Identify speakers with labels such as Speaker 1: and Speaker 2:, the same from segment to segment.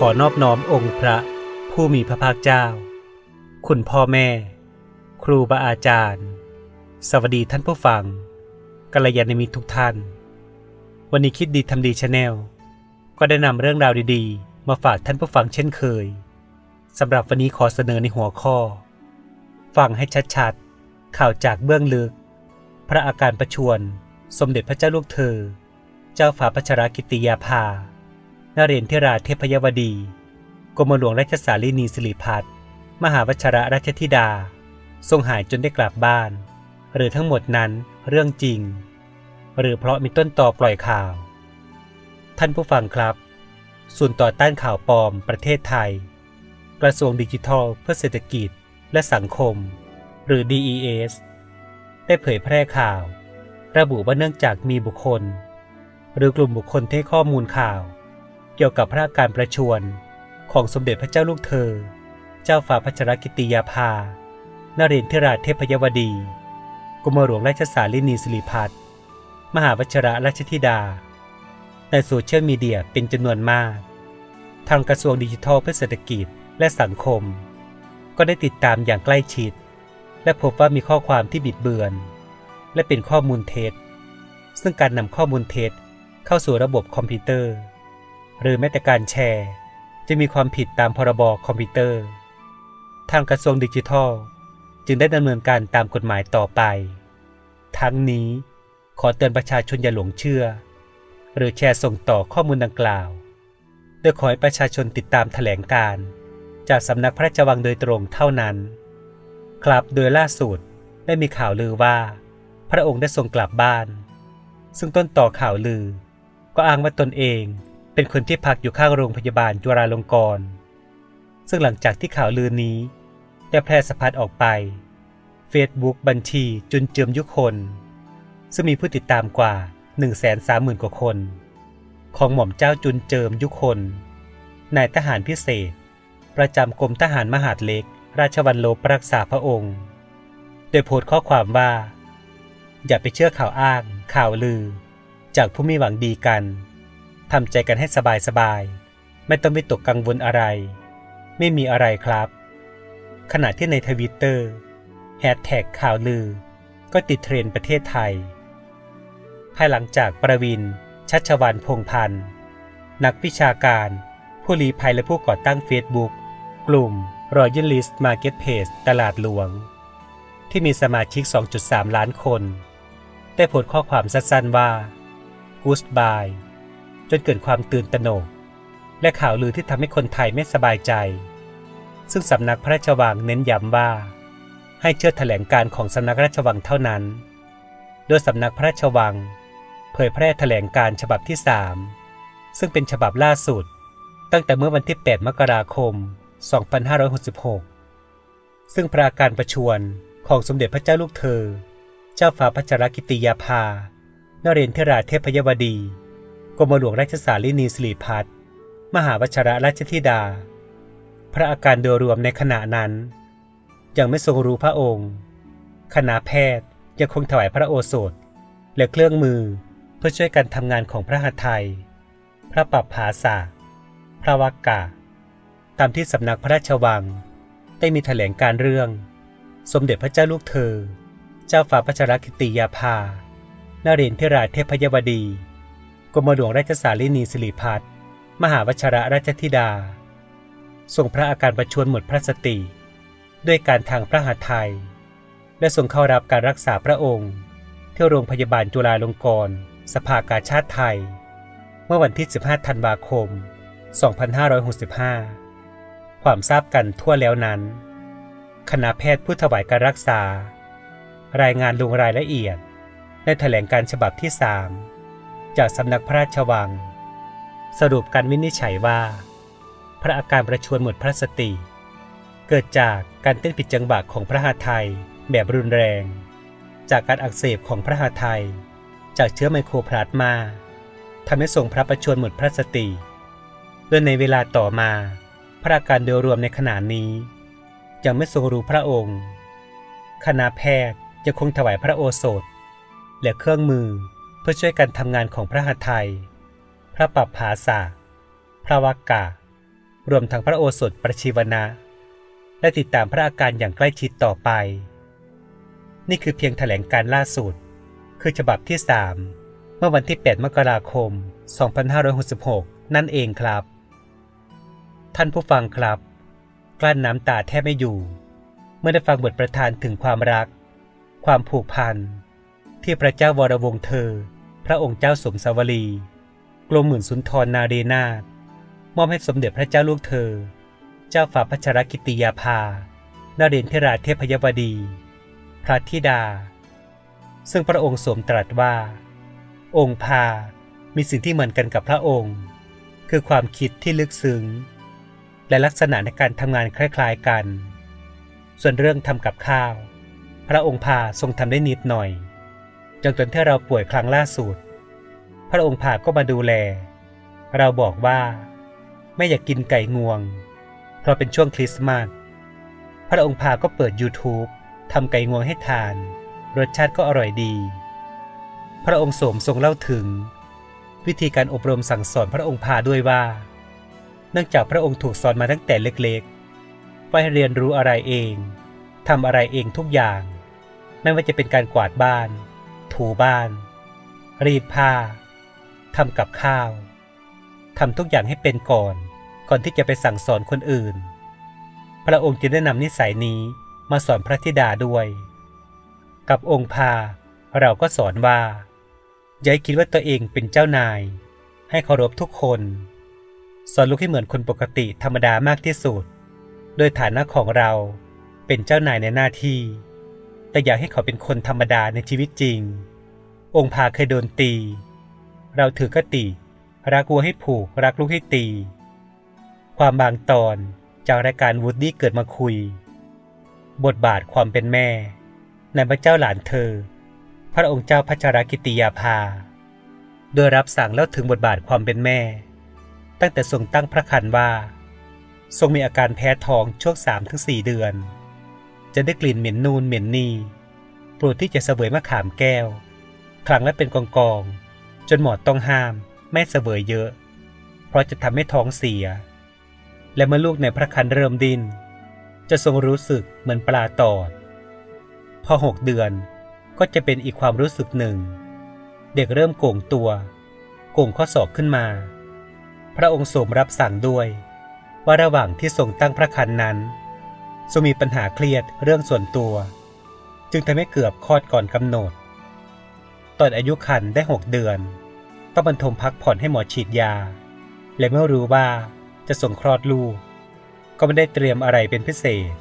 Speaker 1: ขอนอบน้อมองค์พระผู้มีพระภาคเจ้า คุณพ่อแม่ ครูบาอาจารย์ สวัสดีท่านผู้ฟังกัลยาณมิตรทุกท่าน วันนี้คิดดีทำดีชาแนลก็ได้นำเรื่องราวดีๆ มาฝากท่านผู้ฟังเช่นเคยสำหรับวันนี้ขอเสนอในหัวข้อ ฟังให้ชัดๆ ข่าวจากเบื้องลึก พระอาการประชวรสมเด็จพระเจ้าลูกเธอ เจ้าฝ่าพัชรกิติยาภา นเรนทิราเทพยวดี กรมหลวงราชสาลีนีสิริพัฒน์มหาวชรราชธิดา ทรงหายจนได้กลับบ้าน หรือทั้งหมดนั้นเรื่องจริง หรือเพราะมีต้นต่อปล่อยข่าว ท่านผู้ฟังครับศูนต่อต้านข่าวปลอมประเทศไทย กระทรวงดิจิทัลเพื่อเศรษฐกิจและสังคม หรือ DES ได้เผยแพร่ข่าว ระบุว่าเนื่องจากมีบุคคล หรือกลุ่มบุคคลที่ข้อมูลข่าว เกี่ยวกับพระอาการประชวรของสมเด็จพระเจ้าลูกเธอ เจ้าฝ่าพัชรกิติยาภา นเรนทิราชเทพยวดี กรมหลวงราชสาลินีสิริพัฒน์มหาวชระราชธิดา ในโซเชียลมีเดียเป็นจำนวนมาก ทางกระทรวงดิจิทัลเพื่อเศรษฐกิจและสังคม ก็ได้ติดตามอย่างใกล้ชิด และพบว่ามีข้อความที่บิดเบือน และเป็นข้อมูลเท็จ ซึ่งการนำข้อมูลเท็จเข้าสู่ระบบคอมพิวเตอร์ หรือแม้แต่การแชร์ จะมีความผิดตามพรบคอมพิวเตอร์ ทางกระทรวงดิจิทัล จึงได้ดำเนินการตามกฎหมายต่อไป ทั้งนี้ขอเตือนประชาชนอย่าหลงเชื่อ หรือแชร์ส่งต่อข้อมูลดังกล่าว โดยขอให้ประชาชนติดตามแถลงการ จากสำนักพระราชวังโดยตรงเท่านั้น ครับโดยล่าสุดได้มีข่าวลือว่า พระองค์ได้ทรงกลับบ้าน ซึ่งต้นต่อข่าวลือ ก็อ้างว่าตนเอง เป็นคนที่พักอยู่ข้างโรงพยาบาลจุฬาลงกรณ์ซึ่งหลังจากที่ข่าวลือนี้ได้แพร่สะพัดออกไป Facebook บัญชีจุนเจือมยุคน ซึ่งมีผู้ติดตามกว่า 130,000 กว่าคน ของหม่อมเจ้าจุนเจิมยุคนนายทหารพิเศษ ประจำกรมทหารมหาดเล็ก ราชวัลโลปรักษาพระองค์ โดยโพสต์ข้อความว่า อย่าไปเชื่อข่าวอ้าง ข่าวลือ จากผู้มีหวังดีกัน ทำใจกันให้สบายสบายๆไม่ต้องวิตกกังวลอะไร ไม่มีอะไรครับ ขณะที่ในทวิตเตอร์แฮชแท็กข่าวลือ ก็ติดเทรนด์ประเทศไทย ภายหลังจากประวิน ชัชวันพงพันธ์ นักวิชาการ ผู้ลี้ภัยและผู้ก่อตั้งเฟซบุ๊กกลุ่ม Royalist Marketplace ตลาดหลวง ที่มีสมาชิก 2.3 ล้านคน ได้โพสต์ข้อความสั้นๆว่า Goodbye จนเกิดความตื่นตระหนก และข่าวลือที่ทำให้คนไทยไม่สบายใจ ซึ่งสำนักพระราชวังเน้นย้ำว่า ให้เชื่อแถลงการของสำนักราชวังเท่านั้น โดยสำนักพระราชวัง เผยแพร่แถลงการฉบับที่3ซึ่งเป็นฉบับล่าสุด ตั้งแต่เมื่อวันที่ 8 มกราคม 2566 ซึ่งพระาการประชวรของสมเด็จพระเจ้าลูกเธอ เจ้าฟ้าพัชรกิติยาภา นเรนทราเทพยวดี กรมหลวงราชสาลินีสิริพัฒน์มหาวชรราชธิดา พระอาการโดยรวมในขณะนั้น ยังไม่ทรงรู้พระองค์ คณะแพทย์ยังคงถวายพระโอสถ และเครื่องมือเพื่อช่วยกันทำงานของพระหัตถ์ไทย พระปับภาษาพระวักกะ ตามที่สำนักพระราชวัง ได้มีแถลงการเรื่อง สมเด็จพระเจ้าลูกเธอ เจ้าฟ้าพัชรกิติยาภา นเรนทิราเทพยวดี กรมหลวงราชสาลินีสิริพัฒน์มหาวชรราชธิดา ทรงพระอาการประชวรหมดพระสติ ด้วยการทางพระหัตถ์ไทย และทรงเข้ารับการรักษาพระองค์ ที่โรงพยาบาลจุฬาลงกรณ์สภากาชาติไทย เมื่อวันที่ 15 ธันวาคม 2565 ความทราบกันทั่วแล้วนั้น คณะแพทย์ผู้ถวายการรักษา รายงานลงรายละเอียด ในแถลงการฉบับที่ 3 จากสำนักพระราชวัง สรุปการวินิจฉัยว่า พระอาการประชวรหมดพระสติ เกิดจากการเต้นผิดจังหวะของพระหัตถ์ไทยแบบรุนแรง จากการอักเสบของพระหัตถ์ไทยจากเชื้อไมโครพลาสมาทำให้ทรงพระประชวรหมดพระสติโดยในเวลาต่อมา พระอาการโดยรวมในขณะนี้ ยังไม่ทรงรู้พระองค์ คณะแพทย์ยังคงถวายพระโอสถ และเครื่องมือ พื่อช่วยกันทำงานของพระหัตถ์ไทย พระปับภาษาพระวักกะ รวมทั้งพระโอสถประชีวนะ และติดตามพระอาการอย่างใกล้ชิดต่อไป นี่คือเพียงแถลงการล่าสุด คือฉบับที่3เมื่อวันที่ 8 มกราคม 2566 นั่นเองครับ ท่านผู้ฟังครับ กลั้นน้ำตาแทบไม่อยู่ เมื่อได้ฟังบทประธานถึงความรัก ความผูกพันที่พระเจ้าวรวงเธอ พระองค์เจ้าสมสวลีกรมหมื่นสุนทรนาเรนาถมอบให้สมเด็จพระเจ้าลูกเธอ เจ้าฝ่าพัชรกิติยาภานาเรนทราเทพยวดี พระธิดา ซึ่งพระองค์สวมตรัสว่า องค์พา มีสิ่งที่เหมือนกันกับพระองค์ คือความคิดที่ลึกซึ้ง และลักษณะในการทำงานคล้ายๆกัน ส่วนเรื่องทำกับข้าว พระองค์พาทรงทำได้นิดหน่อย จนจนที่เราป่วยครั้งล่าสุด พระองค์พาก็มาดูแล เราบอกว่า ไม่อยากกินไก่งวง เพราะเป็นช่วงคริสต์มาสพระองค์พาก็เปิด YouTube ทำไก่งวงให้ทาน รสชาติก็อร่อยดี พระองค์โสมทรงเล่าถึง วิธีการอบรมสั่งสอนพระองค์พาด้วยว่า เนื่องจากพระองค์ถูกสอนมาตั้งแต่เล็กๆว่าให้เรียนรู้อะไรเองทำอะไรเองทุกอย่าง ไม่ว่าจะเป็นการกวาดบ้าน ถูบ้าน รีดผ้าทำกับข้าวทำทุกอย่างให้เป็นก่อน ก่อนที่จะไปสั่งสอนคนอื่น พระองค์จึงได้นำนิสัยนี้มาสอนพระธิดาด้วย กับองค์พาเราก็สอนว่าอย่าคิดว่าตัวเองเป็นเจ้านาย ให้เคารพทุกคน สอนลูกให้เหมือนคนปกติธรรมดามากที่สุด โดยฐานะของเราเป็นเจ้านายในหน้าที่ แต่อยากให้เขาเป็นคนธรรมดาในชีวิตจริง องค์พาเคยโดนตี เราถือกติ รักวัวให้ผูก รักลูกให้ตี ความบางตอนจากรายการวูดดี้เกิดมาคุย บทบาทความเป็นแม่ ในพระเจ้าหลานเธอ พระองค์เจ้าพัชรกิติยาภา โดยรับสั่งเล่าถึงบทบาทความเป็นแม่ ตั้งแต่ทรงตั้งพระคันว่า ทรงมีอาการแพ้ท้องช่วง3-4 เดือน จะได้กลิ่นเหม็นนูนเหม็นนี่โปรดที่จะเสวยมะขามแก้ว ครั้งและเป็นกองกองจนหมอต้องห้ามไม่เสวยเยอะ เพราะจะทำให้ท้องเสีย และเมื่อลูกในพระคันเริ่มดิ้น จะทรงรู้สึกเหมือนปลาตอด พอหกเดือนก็จะเป็นอีกความรู้สึกหนึ่ง เด็กเริ่มโก่งตัวโก่งข้อศอกขึ้นมา พระองค์ทรงรับสั่งด้วย ว่าระหว่างที่ทรงตั้งพระคันนั้น ทรงมีปัญหาเครียดเรื่องส่วนตัว จึงทำให้เกือบคลอดก่อนกำหนด ตอนอายุคันได้หกเดือน ต้องบรรทมพักผ่อนให้หมอฉีดยา และเมื่อรู้ว่าจะส่งคลอดลูก ก็ไม่ได้เตรียมอะไรเป็นพิเศษ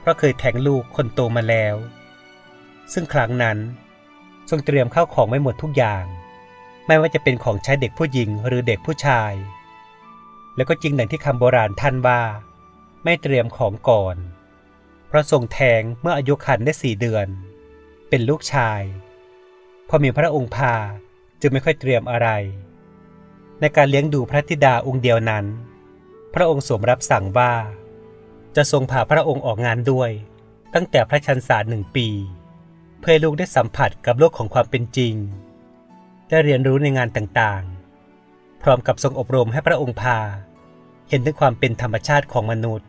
Speaker 1: เพราะเคยแทงลูกคนโตมาแล้ว ซึ่งครั้งนั้น ทรงเตรียมข้าวของไว้หมดทุกอย่าง ไม่ว่าจะเป็นของใช้เด็กผู้หญิงหรือเด็กผู้ชาย แล้วก็จริงดังที่คำโบราณท่านว่า ไม่เตรียมของก่อน เพราะทรงแทงเมื่ออายุคันได้สี่เดือน เป็นลูกชาย พอมีพระองค์พาจึงไม่ค่อยเตรียมอะไร ในการเลี้ยงดูพระธิดาองค์เดียวนั้น พระองค์สวมรับสั่งว่า จะทรงพาพระองค์ออกงานด้วย ตั้งแต่พระชันษาหนึ่งปี เพื่อลูกได้สัมผัสกับโลกของความเป็นจริง ได้เรียนรู้ในงานต่างๆ พร้อมกับทรงอบรมให้พระองค์พาเห็นถึงความเป็นธรรมชาติของมนุษย์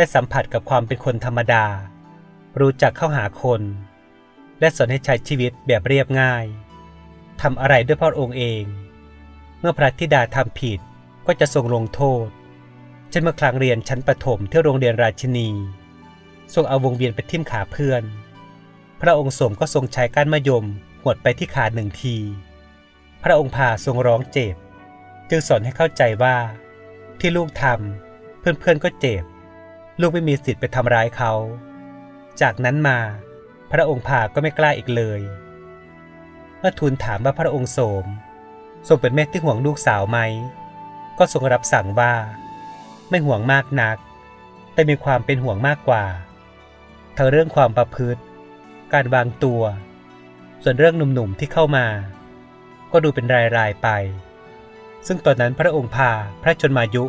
Speaker 1: ได้สัมผัสกับความเป็นคนธรรมดา รู้จักเข้าหาคน และสอนให้ใช้ชีวิตแบบเรียบง่ายทำอะไรด้วยพระองค์เอง เมื่อพระธิดาทำผิดก็จะทรงลงโทษเช่นเมื่อครั้งเรียนชั้นประถมที่โรงเรียนราชินี ทรงเอาวงเวียนไปทิ่มขาเพื่อน พระองค์สมก็ทรงใช้ก้านมะยมหวดไปที่ขาหนึ่งที พระองค์พาทรงร้องเจ็บ จึงสอนให้เข้าใจว่า ที่ลูกทำเพื่อนๆก็เจ็บ ลูกไม่มีสิทธิ์ไปทำร้ายเขา จากนั้นมา พระองค์พาก็ไม่กล้าอีกเลย เมื่อทูลถามว่าพระองค์โสมทรงเป็นแม่ที่ห่วงลูกสาวไหม ก็ทรงรับสั่งว่า ไม่ห่วงมากนัก แต่มีความเป็นห่วงมากกว่า ทั้งเรื่องความประพฤติ การวางตัว ส่วนเรื่องหนุ่มๆที่เข้ามา ก็ดูเป็นรายๆไป ซึ่งตอนนั้นพระองค์พาพระชนมายุ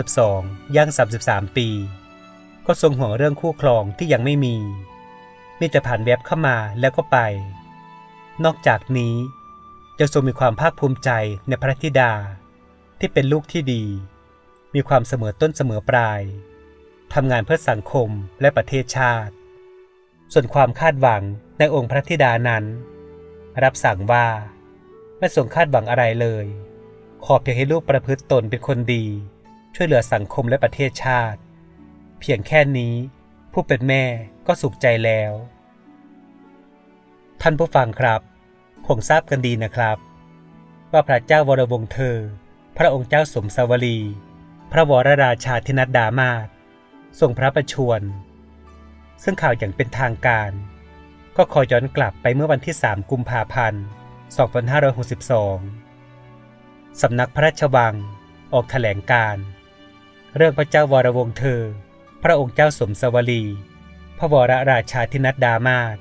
Speaker 1: 32ย่าง 33 ปี ก็ทรงห่วงเรื่องคู่ครองที่ยังไม่มีมีแต่ผ่านแวบเข้ามาแล้วก็ไป นอกจากนี้ยังทรงมีความภาคภูมิใจในพระธิดา ที่เป็นลูกที่ดี มีความเสมอต้นเสมอปลายทำงานเพื่อสังคมและประเทศชาติ ส่วนความคาดหวังในองค์พระธิดานั้น รับสั่งว่าไม่ทรงคาดหวังอะไรเลย ขอเพียงให้ลูกประพฤติตนเป็นคนดี ช่วยเหลือสังคมและประเทศชาติ เพียงแค่นี้ ผู้เป็นแม่ก็สุขใจแล้ว ท่านผู้ฟังครับคงทราบกันดีนะครับ ว่าพระเจ้าวรวงศ์เธอ พระองค์เจ้าสมสวลี พระวรราชาธินัดดามาศทรงพระประชวรซึ่งข่าวอย่างเป็นทางการ ก็ขอย้อนกลับไปเมื่อวันที่ 3 กุมภาพันธ์ 2562 สำนักพระราชวังออกแถลงการ เรื่องพระเจ้าวรวงศ์เธอ พระองค์เจ้าสมสวลี พระวรราชาธินัดดามาศ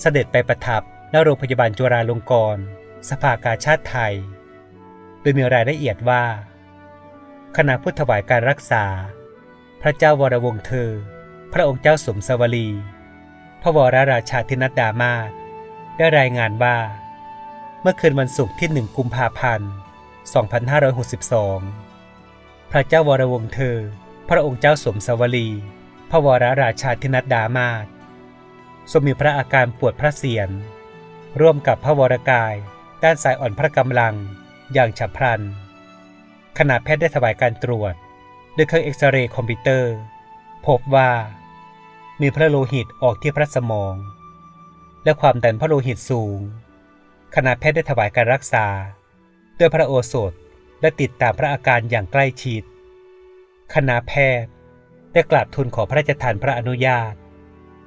Speaker 1: เสด็จไปประทับณโรงพยาบาลจุฬาลงกรณ์สภากาชาติไทย โดยมีรายละเอียดว่า ขณะพุทธถวายการรักษา พระเจ้าวรวงศ์เธอ พระองค์เจ้าสมสวลี พระวรราชาธินัดดามาศได้รายงานว่า เมื่อคืนวันศุกร์ที่1กุมภาพันธ์ 2562 พระเจ้าวรวงศ์เธอ ระองค์เจ้าสมสวลี พระวรราชาธินัดดามาศทรงมีพระอาการปวดพระเศียรร่วมกับพระวรกาย ด้านซ้ายอ่อนพระกำลัง อย่างฉับพลัน ขณะแพทย์ได้ถวายการตรวจด้วยเครื่องเอ็กซเรย์คอมพิวเตอร์ พบว่า มีพระโลหิตออกที่พระสมอง และความดันพระโลหิตสูง ขณะแพทย์ได้ถวายการรักษา ด้วยพระโอสถและติดตามพระอาการอย่างใกล้ชิด คณะแพทย์ ได้กราบทูลขอพระราชทานพระอนุญาต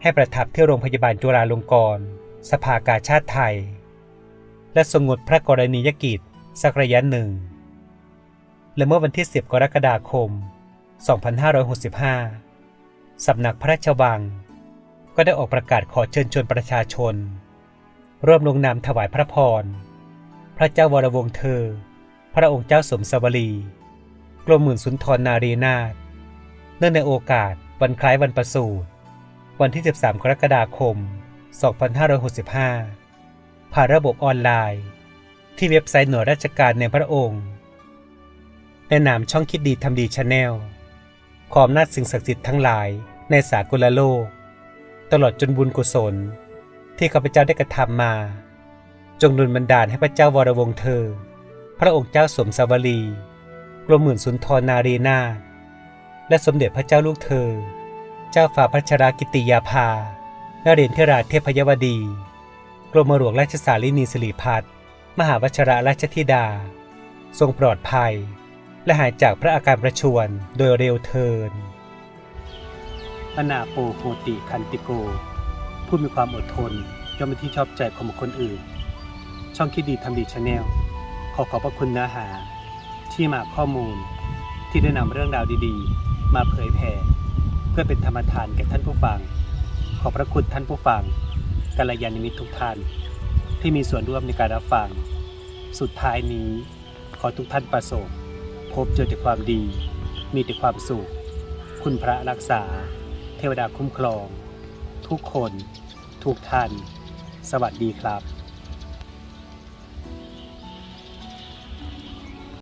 Speaker 1: ให้ประทับที่โรงพยาบาลจุฬาลงกรณ์สภากาชาติไทย และทรงงดพระกรณียกิจสักระยะหนึ่ง และเมื่อวันที่ 10 กรกฎาคม 2565 สำนักพระราชวัง ก็ได้ออกประกาศขอเชิญชวนประชาชน ร่วมลงนามถวายพระพร พระเจ้าวรวงศ์เธอ พระองค์เจ้าสมสวลี กรมหมื่นสุนทรนารีนาถเนื่องในโอกาสวันคล้ายวันประสูติวันที่ 13 กรกฎาคม 2565 ผ่านระบบออนไลน์ ที่เว็บไซต์หน่วยราชการในพระองค์ในนามช่องคิดดีทำดีชาแนลขออนาจสิ่งศักดิ์สิทธิ์ทั้งหลายในสากลโลก ตลอดจนบุญกุศล ที่ข้าพเจ้าได้กระทำมา จงดลบันดาลให้พระเจ้าวรวงเธอ พระองค์เจ้าสมสวลี กรมหมื่นสุนทรนารีนาถและสมเด็จพระเจ้าลูกเธอ เจ้าฝ่าพระชรากิติยาภานาเรนทราชเทพยวดี กรมหลวงราชสาลินีสิริพัฒน์มหาวชระราชธิดา ทรงปลอดภัย และหายจากพระอาการประชวรโดยเร็วเทินอนาโปโหติคันติโก ผู้มีความอดทนย่อมเป็นที่ชอบใจของคคลอื่น ช่องคิดดีทำดีชาแนลขอขอบพระคุณเนื้อหา ที่มาข้อมูลที่ได้นำเรื่องราวดีๆ มาเผยแผ่เพื่อเป็นธรรมทานแก่ท่านผู้ฟัง ขอพระคุณท่านผู้ฟังกัลยาณมิตรทุกท่าน ที่มีส่วนร่วมในการรับฟัง สุดท้ายนี้ ขอทุกท่านประสบ พบเจอแต่ความดี มีแต่ความสุข คุณพระรักษา เทวดาคุ้มครอง ทุกคน ทุกท่าน สวัสดีครับ